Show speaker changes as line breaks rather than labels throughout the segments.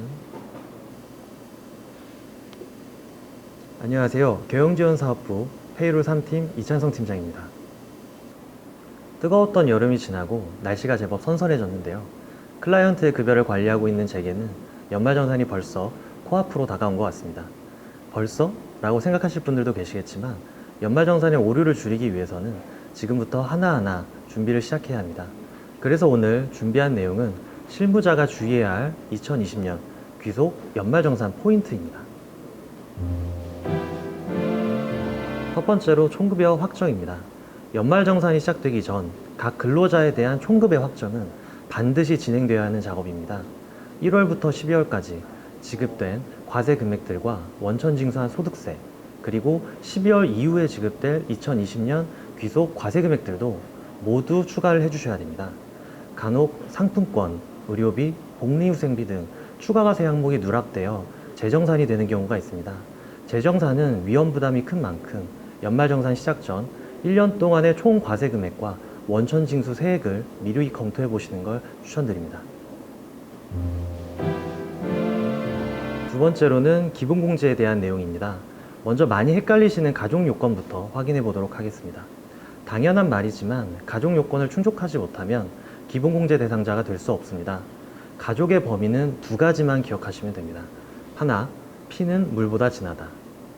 3
안녕하세요. 교영지원사업부 페이롤 3팀 이찬성 팀장입니다. 뜨거웠던 여름이 지나고 날씨가 제법 선선해졌는데요. 클라이언트의 급여를 관리하고 있는 제게는 연말정산이 벌써 코앞으로 다가온 것 같습니다. 벌써? 라고 생각하실 분들도 계시겠지만 연말정산의 오류를 줄이기 위해서는 지금부터 하나하나 준비를 시작해야 합니다. 그래서 오늘 준비한 내용은 실무자가 주의해야 할 2020년 귀속 연말정산 포인트입니다. 첫 번째로 총급여 확정입니다. 연말정산이 시작되기 전 각 근로자에 대한 총급여 확정은 반드시 진행되어야 하는 작업입니다. 1월부터 12월까지 지급된 과세 금액들과 원천 징수한 소득세, 그리고 12월 이후에 지급될 2020년 귀속 과세 금액들도 모두 추가를 해주셔야 됩니다. 간혹 상품권, 의료비, 복리후생비 등 추가 과세 항목이 누락되어 재정산이 되는 경우가 있습니다. 재정산은 위험 부담이 큰 만큼 연말정산 시작 전 1년 동안의 총 과세 금액과 원천 징수 세액을 미리 검토해 보시는 걸 추천드립니다. 두 번째로는 기본공제에 대한 내용입니다. 먼저 많이 헷갈리시는 가족 요건부터 확인해 보도록 하겠습니다. 당연한 말이지만 가족 요건을 충족하지 못하면 기본공제 대상자가 될 수 없습니다. 가족의 범위는 두 가지만 기억하시면 됩니다. 하나, 피는 물보다 진하다.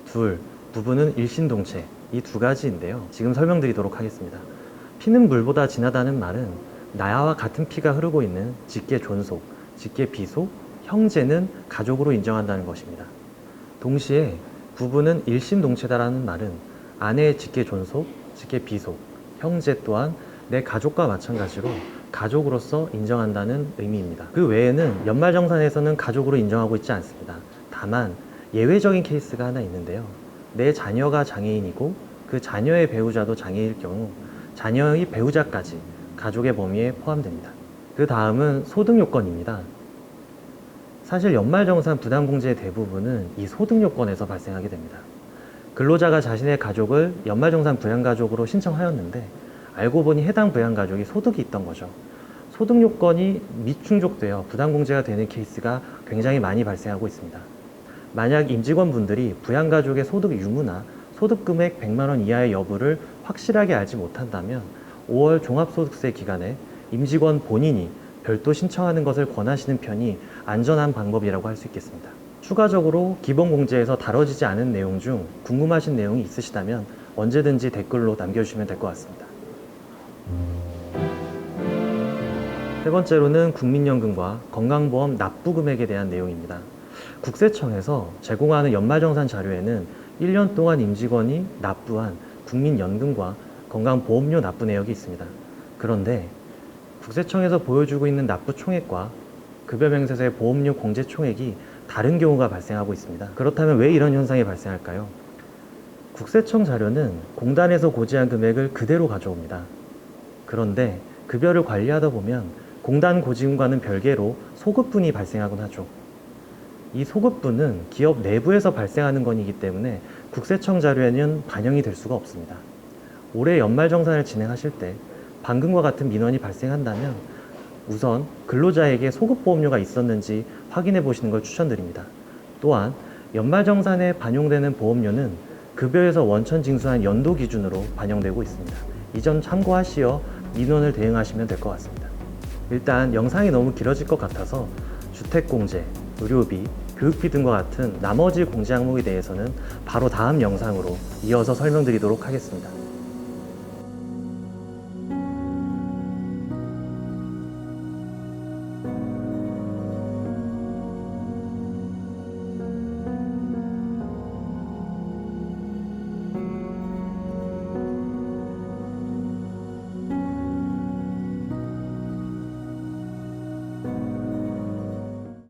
둘, 부부는 일신동체. 이 두 가지인데요. 지금 설명드리도록 하겠습니다. 피는 물보다 진하다는 말은 나와 같은 피가 흐르고 있는 직계 존속, 직계 비속, 형제는 가족으로 인정한다는 것입니다. 동시에 부부는 일심동체다라는 말은 아내의 직계 존속, 직계 비속, 형제 또한 내 가족과 마찬가지로 가족으로서 인정한다는 의미입니다. 그 외에는 연말정산에서는 가족으로 인정하고 있지 않습니다. 다만 예외적인 케이스가 하나 있는데요. 내 자녀가 장애인이고 그 자녀의 배우자도 장애일 경우 자녀의 배우자까지 가족의 범위에 포함됩니다. 그 다음은 소득 요건입니다. 사실 연말정산 부담공제의 대부분은 이 소득 요건에서 발생하게 됩니다. 근로자가 자신의 가족을 연말정산 부양가족으로 신청하였는데 알고 보니 해당 부양가족이 소득이 있던 거죠. 소득 요건이 미충족되어 부담공제가 되는 케이스가 굉장히 많이 발생하고 있습니다. 만약 임직원분들이 부양가족의 소득 유무나 소득 금액 100만 원 이하의 여부를 확실하게 알지 못한다면 5월 종합소득세 기간에 임직원 본인이 별도 신청하는 것을 권하시는 편이 안전한 방법이라고 할 수 있겠습니다. 추가적으로 기본공제에서 다뤄지지 않은 내용 중 궁금하신 내용이 있으시다면 언제든지 댓글로 남겨주시면 될 것 같습니다. 세 번째로는 국민연금과 건강보험 납부 금액에 대한 내용입니다. 국세청에서 제공하는 연말정산 자료에는 1년 동안 임직원이 납부한 국민연금과 건강보험료 납부 내역이 있습니다. 그런데 국세청에서 보여주고 있는 납부 총액과 급여명세서의 보험료 공제 총액이 다른 경우가 발생하고 있습니다. 그렇다면 왜 이런 현상이 발생할까요? 국세청 자료는 공단에서 고지한 금액을 그대로 가져옵니다. 그런데 급여를 관리하다 보면 공단 고지금과는 별개로 소급분이 발생하곤 하죠. 이 소급분은 기업 내부에서 발생하는 건이기 때문에 국세청 자료에는 반영이 될 수가 없습니다. 올해 연말정산을 진행하실 때 방금과 같은 민원이 발생한다면 우선 근로자에게 소급보험료가 있었는지 확인해 보시는 걸 추천드립니다. 또한 연말정산에 반영되는 보험료는 급여에서 원천 징수한 연도 기준으로 반영되고 있습니다. 이 점 참고하시어 민원을 대응하시면 될 것 같습니다. 일단 영상이 너무 길어질 것 같아서 주택공제, 의료비, 교육비 등과 같은 나머지 공제 항목에 대해서는 바로 다음 영상으로 이어서 설명드리도록 하겠습니다.